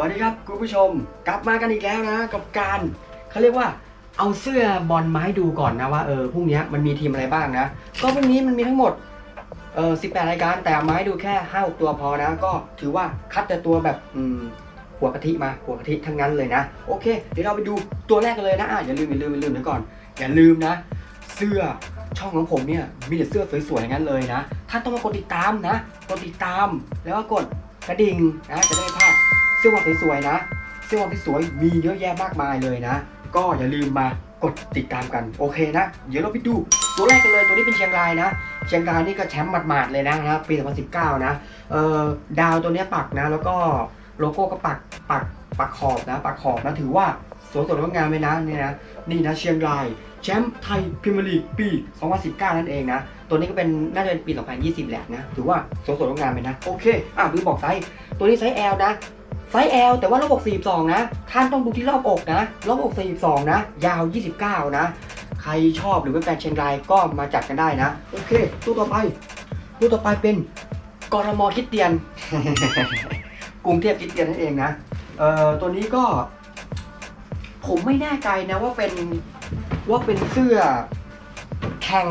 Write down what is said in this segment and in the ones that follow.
วัสดีครับคุณผู้ชมกลับมากันอีกแล้วนะ กับการเขาเรียกว่าเอาเสื้อบอลมาให้ดูก่อนนะว่าเออพรุ่งนี้มันมีทีมอะไรบ้างนะ ก็พรุ่งนี้มันมีทั้งหมดเออ18รายการแต่เอามาให้ดูแค่5 6ตัวพอนะ ก็ถือว่าคัดแต่ตัวแบบอืมหัวกะทิมาหัวกะทิทั้งนั้นเลยนะ โอเค เดี๋ยวเราไปดูตัวแรกกันเลยนะอะอย่าลืมอย่าลืมอย่าลืมเดี๋ยวก่อน อย่าลืมนะ เสื้อช่องของผมเนี่ยมีแต่เสื้อสวยๆอย่างนั้นเลยนะท่านต้องมากดติดตามนะ กดติดตามแล้วก็กดกระดิ่งนะจะได้ไม่พลาด เสื้อวอลสวยๆนะ เสื้อวอลสวยมีเยอะแยะมากมายเลยนะ ก็อย่าลืมมากดติดตามกันโอเคนะ เดี๋ยวเราไปดูตัวแรกกันเลยตัวนี้เป็นเชียงรายนะ เชียงรายนี่ก็แชมป์หมาดๆเลยนะนะครับปี 2019 นะเอ่อดาวตัวนี้ปักนะ แล้วก็โลโก้ก็ปักปักปักขอบนะ ปักขอบนะถือว่าสวยสดงดงามเลยนะนี่นะนี่นะเชียงรายแชมป์ไทยพรีเมียร์ลีกปี 2019 นั่นเองนะ ตัวนี้ก็เป็นน่าจะเป็นปี 2020 แหละนะ ถือว่าสวยสดงดงามเลยนะ โอเค อะดูบอกไซส์ ตัวนี้ไซส์ L นะ ไซส์ L แต่ว่ารอบอก42 นะ ท่านต้องดูที่รอบอกนะ รอบอก 42 นะ ยาว 29 นะ ใครชอบหรือเป็นแฟนเชียงรายก็มาจัดกันได้นะ โอเคตัวต่อไปตัวต่อไปเป็นกรมคิดเตียน กรุงเทพคิดเตียนนั่นเองนะ เอ่อ ตัวนี้ก็ ผมไม่แน่ใจนะว่าเป็นว่าเป็นเสื้อแข่ง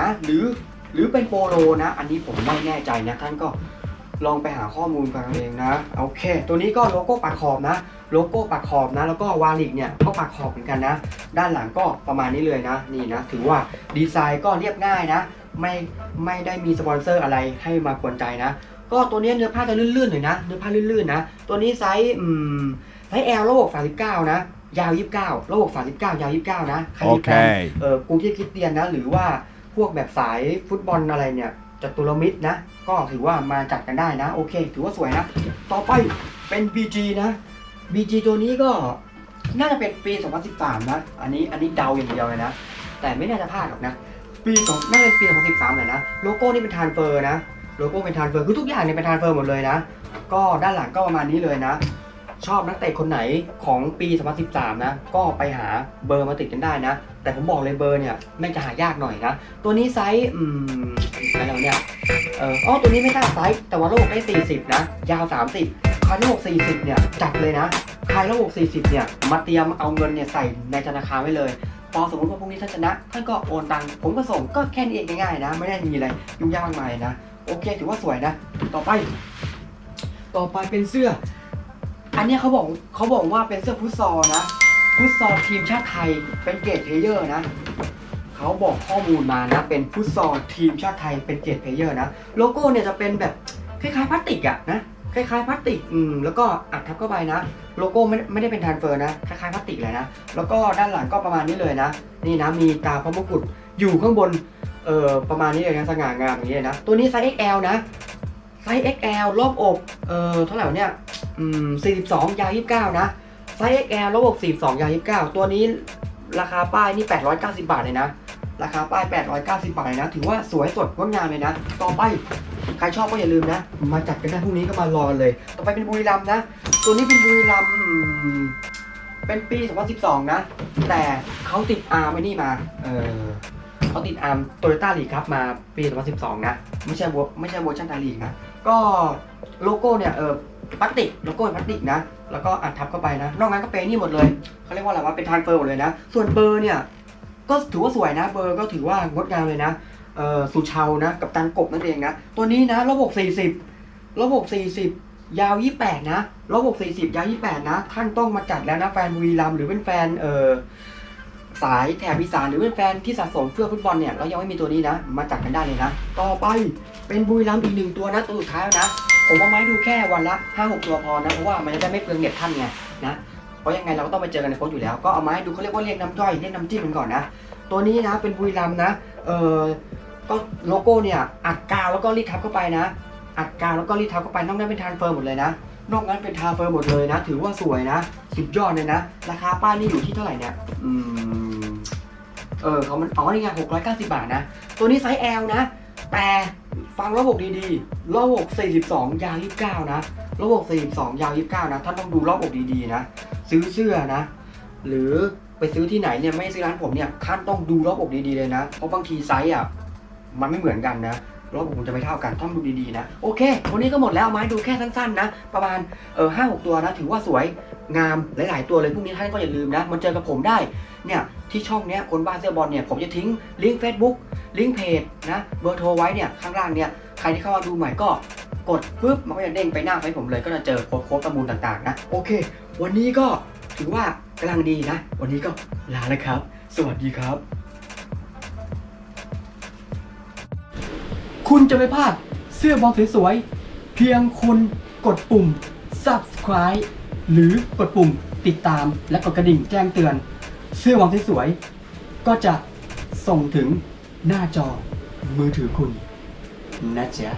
นะ หรือหรือเป็นโปโลนะ อันนี้ผมไม่แน่ใจนะท่านก็ ลองไปหาข้อมูลกันเอาเองนะโอเค ตัวนี้ก็โลโก้ปักขอบนะ โลโก้ปักขอบนะ แล้วก็วาลิกเนี่ยก็ปักขอบเหมือนกันนะ ด้านหลังก็ประมาณนี้เลยนะ นี่นะ ถือว่าดีไซน์ก็เรียบง่ายนะ ไม่ไม่ได้มีสปอนเซอร์อะไรให้มากวนใจนะ ก็ตัวนี้เนื้อผ้าจะลื่นๆหน่อยนะ เนื้อผ้าลื่นๆนะ ตัวนี้ไซส์อืมไซส์ L ระบบ39 นะยาว29ระบบ39 ยาว 29 นะใครที่แฟน Okay. เออกรุงเทพคริสเตียนนะ หรือว่าพวกแบบสายฟุตบอลอะไรเนี่ย จตุรมิตรนะ ก็ถือว่ามาจัดกันได้นะ โอเค ถือว่าสวยนะ ต่อไปเป็น BG นะ BG ตัวนี้ก็น่าจะเป็นปี 2013 นะ อันนี้อันนี้เดาอย่างเดียวเลยนะ แต่ไม่น่าจะพลาดหรอกนะ ปีสองน่าจะเป็นปี 2013แหละนะ โลโก้นี่เป็นทานเฟอร์นะ โลโก้เป็นทานเฟอร์ คือทุกอย่างเนี่ยเป็นทานเฟอร์หมดเลยนะ ก็ด้านหลังก็ประมาณนี้เลยนะ ชอบนักเตะคนไหนของปี 2013 นะ ก็ไปหาเบอร์มาติดกันได้นะ แต่ผมบอกเลยเบอร์เนี่ยแม่งจะหายากหน่อยนะ ตัวนี้ไซส์อืม อะไรวะเนี่ยเอออ๋อตัวนี้ไม่ทราไซส์แต่ว่าระบบได้ 40 นะ ยาว 30ใครระบบ40 เนี่ย จัดเลยนะใครระบบ40 เนี่ย มาเตรียมเอาเงินเนี่ยใส่ในธนาคารไว้เลย พอสมมติว่าพรุ่งนี้ท่านชนะ ท่านก็โอนตังค์ผมก็ส่งก็แค่นี้เองง่ายๆนะ ไม่ได้มีอะไรยุ่งยากมากมายนะ โอเค ถือว่าสวยนะ ต่อไป ต่อไปเป็นเสื้อ อันนี้เขาบอกเขาบอกว่าเป็นเสื้อฟุตซอลนะฟุตซอลทีมชาติไทยเป็นเกรดเพลเยอร์นะ เขาบอกข้อมูลมานะเป็นฟุตซอลทีมชาติไทยเป็นเกรดเพลเยอร์นะโลโก้เนี่ยจะเป็นแบบคล้ายๆพลาสติกอะนะคล้ายๆพลาสติกอืมแล้วก็อัดทับเข้าไปนะ โลโก้ไม่ไม่ได้เป็นทานเฟอร์นะคล้ายๆพลาสติกเลยนะแล้วก็ด้านหลังก็ประมาณนี้เลยนะ นี่นะมีตาพระมกุฎอยู่ข้างบนเอ่อประมาณนี้เลยนะสง่างามอย่างนี้เลยนะ ตัวนี้ไซส์ XL นะไซส์ XL รอบอกเอ่อเท่าไหร่เนี่ยอืม42 ยาว 29 นะไซส์ XL รอบอก42 ยาว 29 ตัวนี้ราคาป้ายนี่ 890 บาทเลยนะ ราคาป้าย 890 บาทเลยนะ ถือว่าสวยสดงดงามเลยนะ ต่อไปใครชอบก็อย่าลืมนะ มาจัดกันได้พรุ่งนี้ก็มารอกันเลย ต่อไปเป็นบุรีรัมนะ ตัวนี้เป็นบุรีรัมเป็นปี 2012 นะ แต่เขาติดอาร์ไอ้นี่มา เออเขาติดอาร์มโตโยต้าลีครับมาปี 2012 นะ ไม่ใช่เวไม่ใช่เวอร์ชันไทยลีกนะ ก็โลโก้เนี่ยเออพลาสติกโลโก้เป็นพลาสติกนะ แล้วก็อัดทับเข้าไปนะ นอกนั้นก็เป็นนี่หมดเลยเขาเรียกว่าอะไรวะเป็นทานเฟอร์หมดเลยนะ ส่วนเบอร์เนี่ย ก็ถือว่าสวยนะ เบอร์ก็ถือว่างดงามเลยนะเอ่อสุชาวนะกับตันกบนั่นเองนะ ตัวนี้นะ ระบบ 40 ระบบ 40 ยาว 28 นะ ระบบ 40 ยาว 28 นะ ท่านต้องมาจัดแล้วนะแฟนบุรีรัมหรือเป็นแฟนเอ่อสายแถบอีสานหรือเป็นแฟนที่สะสมเสื้อฟุตบอลเนี่ยแล้วยังไม่มีตัวนี้นะ มาจัดกันได้เลยนะ ต่อไปเป็นบุรีรัมอีกหนึ่งตัวนะตัวสุดท้ายแล้วนะ ผมว่าไม้ดูแค่วันละ5-6ตัวพอนะเพราะว่ามันจะได้ไม่เปลืองเน็ตท่านไงนะ เพราะยังไงเราก็ต้องไปเจอกันในโพสต์อยู่แล้ว ก็เอามาให้ดูเขาเรียกว่าเรียกน้ำย่อยเรียกน้ำจิ้มกันก่อนนะ ตัวนี้นะเป็นบุรีรัมนะเออก็โลโก้เนี่ยอัดกาวแล้วก็รีดทับเข้าไปนะ อัดกาวแล้วก็รีดทับเข้าไปนอกนั้นเป็นทานเฟอร์หมดเลยนะนอกนั้นเป็นทาเฟอร์หมดเลยนะ ถือว่าสวยนะ สุดยอดเลยนะ ราคาป้ายนี่อยู่ที่เท่าไหร่เนี่ย อืม เออเขามัน อ๋อ นี่ไง690บาทนะ ตัวนี้ไซส์ L นะ แต่ฟังระบบดีๆ ระบบ 42 ยาว 29 นะ ระบบ 42 ยาว 29 นะ ท่านต้องดูระบบดีๆ นะ ซื้อเสื้อนะ หรือไปซื้อที่ไหนเนี่ย ไม่ซื้อร้านผมเนี่ย ท่านต้องดูระบบดีๆ เลยนะ เพราะบางทีไซส์อะ มันไม่เหมือนกันนะรถผมจะไม่เท่ากันต้องดูดีๆนะ โอเค วันนี้ก็หมดแล้วเอามาให้ดูแค่สั้นๆนะ ประมาณเออห้าหกตัวนะ ถือว่าสวยงามหลาย ๆ ตัวเลยพรุ่งนี้ท่านก็อย่าลืมนะมันเจอกับผมได้เนี่ยที่ช่องเนี้ยคนบ้าเสื้อบอลเนี่ยผมจะทิ้งลิงก์ Facebook ลิงก์เพจนะเบอร์โทรไว้เนี่ยข้างล่างเนี่ยใครที่เข้ามาดูใหม่ก็กดปุ๊บมันก็จะเด้งไปหน้าไฟผมเลยก็จะเจอโค้ดโค้ดประมูลต่างๆนะโอเค วันนี้ก็ถือว่ากำลังดีนะ วันนี้ก็ลาแล้วครับ สวัสดีครับ คุณจะไม่พลาดเสื้อบอลสวยๆเพียงคุณกดปุ่ม subscribe หรือกดปุ่มติดตามและกดกระดิ่งแจ้งเตือน เสื้อบอลสวยๆก็จะส่งถึง หน้าจอมือถือคุณนะจ๊ะ